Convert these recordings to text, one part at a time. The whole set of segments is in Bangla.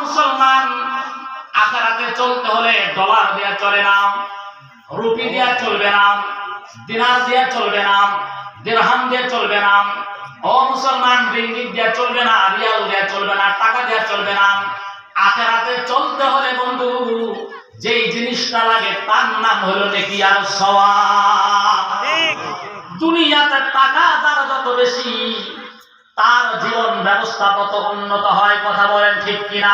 মুসলমান আখারাতে চলতে হলে ডলার দেয়া চলে না রুপি দেয়া চলবে না দিনার দেয়া চলবে না দিরহাম দিয়ে চলবে না ও মুসলমান রিঙ্গিত দেয়া চলবে না রিয়াল দেয়া চলবে না টাকা দেয়া চলবে না। আখেরাতে চলতে হলে বন্ধু যেই জিনিসটা লাগে তার নাম হলো নেকি আর সওয়াব। দুনিয়াতে টাকা যার যত বেশি তার জীবন ব্যবস্থা তত উন্নত হয় কথা বলেন ঠিক কিনা?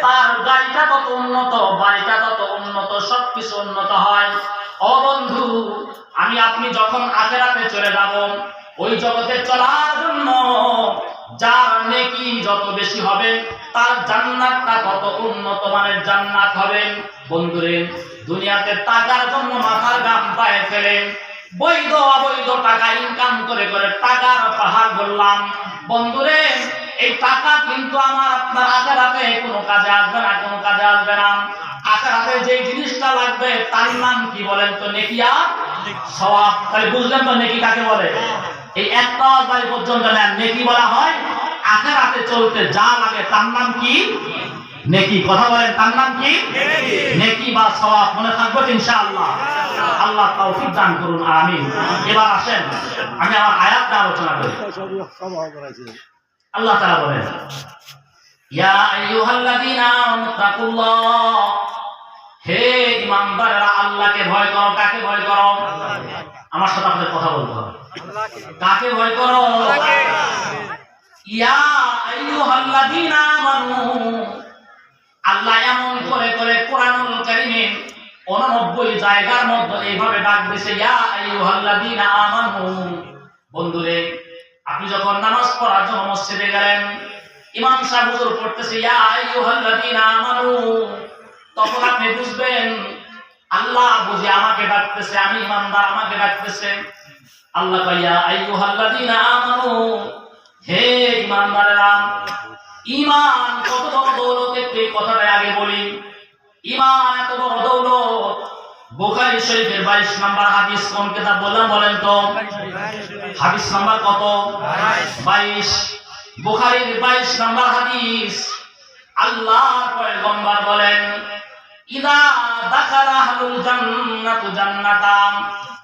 তার গাড়িটা তত উন্নত, বাড়িটা তত উন্নত, সবকিছু উন্নত হয়। ও বন্ধু, আমি আপনি যখন আখেরাতে চলে যাব, ওই জগতে চলার জন্য যার নেকি যত বেশি হবে, তার জান্নাতটা কত উন্নত মানের জান্নাত হবে। বন্ধুরে, দুনিয়াতে টাকার জন্য মাথার গাম পায়ে ফেলেন বৈধ অবৈধ টাকা ইনকাম করে টাকার পাহাড় বললাম। বন্ধুরে, এই টাকা কিন্তু আমার আপনার আখেরাতে কোনো কাজে আসবে না, কোনো কাজে আসবে না। আখেরাতে যে জিনিসটা লাগবে তার নাম কি বলেন তো নেকিয়া বুঝলেন তো নেকি কাকে বলে? এই একটা বাড়ি পর্যন্ত নেন। নেকি বলা হয়, আখেরাতে চলতে যা লাগে তার নাম কি? নেকি কথা বলেন তার নাম কি? নেকি। বা সওয়াব মনে থাকবে ইনশাআল্লাহ। আল্লাহ তৌফিক দান করুন আমিন। এবার আসেন আমি আমার আয়াত আলোচনা করি। আল্লাহ তাআলা বলেন ইয়া আইয়ুহাল্লাযীনা আমানু তাকুল্লাহ হে আল্লাহকে ভয় করো কাকে ভয় করো? আমার সাথে আপনাদের কথা বলতে হবে। কাকে ভয় করো? ইয়া আইয়ুহাল্লাযীনা আমানু আল্লাহ এমন করে করে কোরআনুল কারীমে 89 জায়গার মধ্যে এইভাবে ডাক দিছে বন্ধুরে, আপনি যখন নামাজ পড়ার জন্য মসজিদে গেলেন, ইমাম সাহেব হুজুর পড়তেছে আমানু। তখন আপনি বুঝবেন, আল্লাহ বুঝে আমাকে ডাকতেছে, আমি ইমানদার, আমাকে ডাকতেছে। আল্লাহ কয়, ইয়া আইয়ুহাল্লাযীনা আমানু। হে ইমানদারেরা ইমান, কত বড় দৌলত, একটু এই কথাটা আগে বলি। ইমান, এত বড় দৌলত। বুখারী শরীফের 22 নম্বর হাদিস কোন কিতাব বললাম, বলেন তো? হাদিস নাম্বার কত? 22 বুখারীর 22 নম্বর হাদিস। আল্লাহ পয়গম্বর বলেন, ইদা দাখালা আহলুল জান্নাতু জান্নাতাম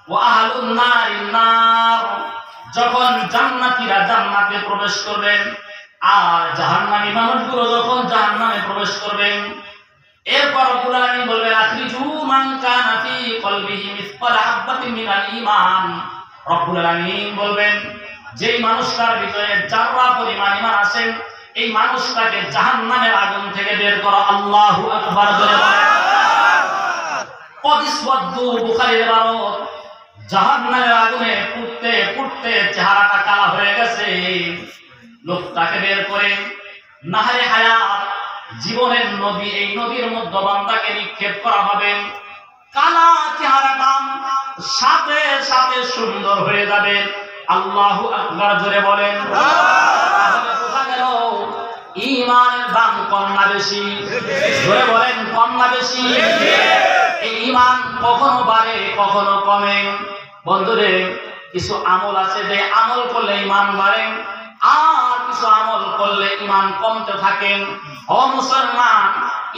ওয়া আহলুন নারিন নার। যখন জান্নাতীরা জান্নাতে প্রবেশ করবেন আর জাহান্নামী মানুষগুলো যখন প্রবেশ করবেন এরপর বলবেন আখরিজু মান কানা ফি কলবিহি মিসকাল মিনাল ঈমান। রব্বুল আলামিন বলবেন, যেই মানুষটার ভিতরে যাররা পরিমাণ ঈমান আছে, এই মানুষটাকে জাহান্নামের আগুন থেকে বের করো। আল্লাহু আকবার বলে কদিসবদ্দু বুখারীর ইবারত জাহান্নামের আগুনে পুড়তে পুড়তে চেহারাটা কালা হয়ে গেছে। লোকটাকে বের করে নাহারে হায়াত, জীবনের নদী এই নদীর মধ্যে বান্দাকে নিক্ষেপ করা হবে। কালা চেহারাটা সাথে সাথে সুন্দর হয়ে যাবে। আল্লাহ আকবার জোরে বলেন। ইমানের দাম কম না বেশি। জোরে বলেন, কম না বেশি। এই ইমান কখনো বাড়ে, কখনো কমে। বন্ধুরে কিছু আমল আছে যে আমল করলে ইমান বাড়ে। আর কিছু আমল করলে ইমান কমতে থাকে। ও মুসলমান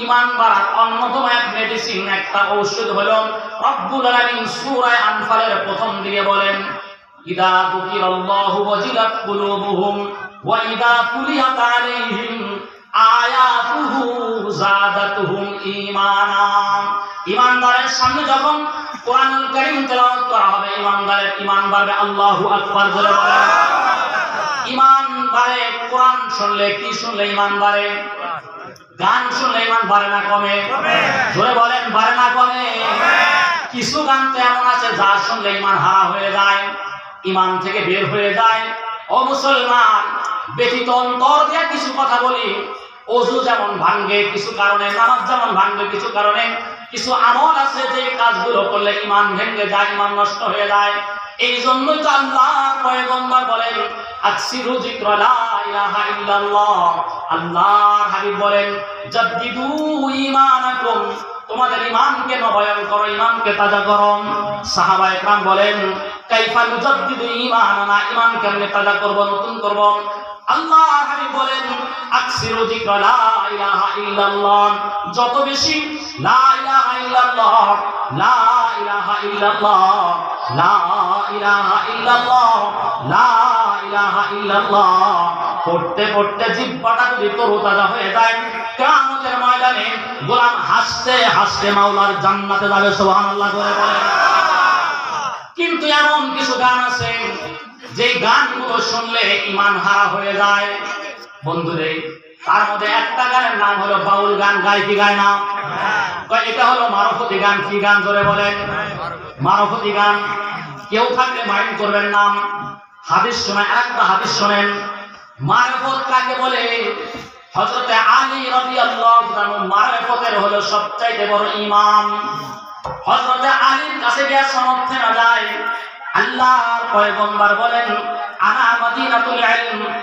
ইমান বাড়ার অন্যতম এক মেডিসিন একটা ঔষধ হলো রব্বুল আলামিন সূরা আনফালের প্রথম দিকে বলেন, ইদা যুকিরাল্লাহু ওয়াজিলাত কুলুবুহুম ওয়া ইদা তুলিয়াত আলাইহিম আয়াতুহু জাদাতুহুম ঈমানা। ইমানদারের সামনে যখন কোরআনুল কারীম তেলাওয়াত করা হবে ইমানদারের ঈমান বাড়বে আল্লাহু আকবার বলে ইমান বাড়ে, কোরআন শুনলে কি শুনলে ইমান বাড়ে? গান শুনলে ইমান বাড়ে না কমে? জোরে বলেন, বাড়ে না কমে? কিছু গান তো এমন আছে যা শুনলে ইমান হারা হয়ে যায়, ইমান থেকে বের হয়ে যায়। ও মুসলমান, ব্যতীত অন্তর দিয়ে কিছু কথা বলি। অজু যেমন ভাঙ্গে কিছু কারণে, নামাজ যেমন ভাঙ্গে কিছু কারণে, কিছু আমল আছে যে কাজগুলো করলে ইমান ভেঙ্গে যায়, ইমান নষ্ট হয়ে যায়। এই জন্যই তো আল্লাহ পয়গম্বর বলেন আকসিরু যিকরা লা ইলাহা ইল্লাল্লাহ। আল্লাহর হাবিব বলেন, জাদ্দিদু ঈমানাকুম। তোমাদের ঈমানকে নবায়ন করো, ঈমানকে তাজা করো। সাহাবা একরাম বলেন, কাইফা নুজাদ্দিদু ঈমানানা? ঈমান কেমনে তাজা করব, নতুন করব। আল্লাহর হাবিব বলেন, আকসিরু যিকরা লা ইলাহা ইল্লাল্লাহ। যত বেশি, লা ইলাহা ইল্লাল্লাহ। লা ইলাহা ইল্লাল্লাহ। লা ইলাহা ইল্লাল্লাহ। লা পড়তে পড়তে যদি হয়ে যায় ময়দানে গোলাম হাসতে হাসতে মাওলার জান্নাতে যাবে করে বলে। কিন্তু এমন কিছু গান আছে যে গানগুলো শুনলে ইমান হারা হয়ে যায়। বন্ধুরে, তার মধ্যে একটা গানের নাম হলো বাউল গান, গায় কি, গায় না? এটা হলো মারফতি গান, কি গান ধরে বলেন মারফতি গান। কেউ থাকলে মাইন্ড করবেন নাম হাদিস শোনায় একটা হাদিস শোনেন। মারফত কাকে বলে? হযরতে আলী রাদিয়াল্লাহু তাআলা মারফতের হলো সবচাইতে বড় ইমাম। হযরতে আলীর কাছে গিয়ে সনদ না যায়। আল্লাহর পয়গম্বর বলেন, আনা মাদিনাতুল ইলম।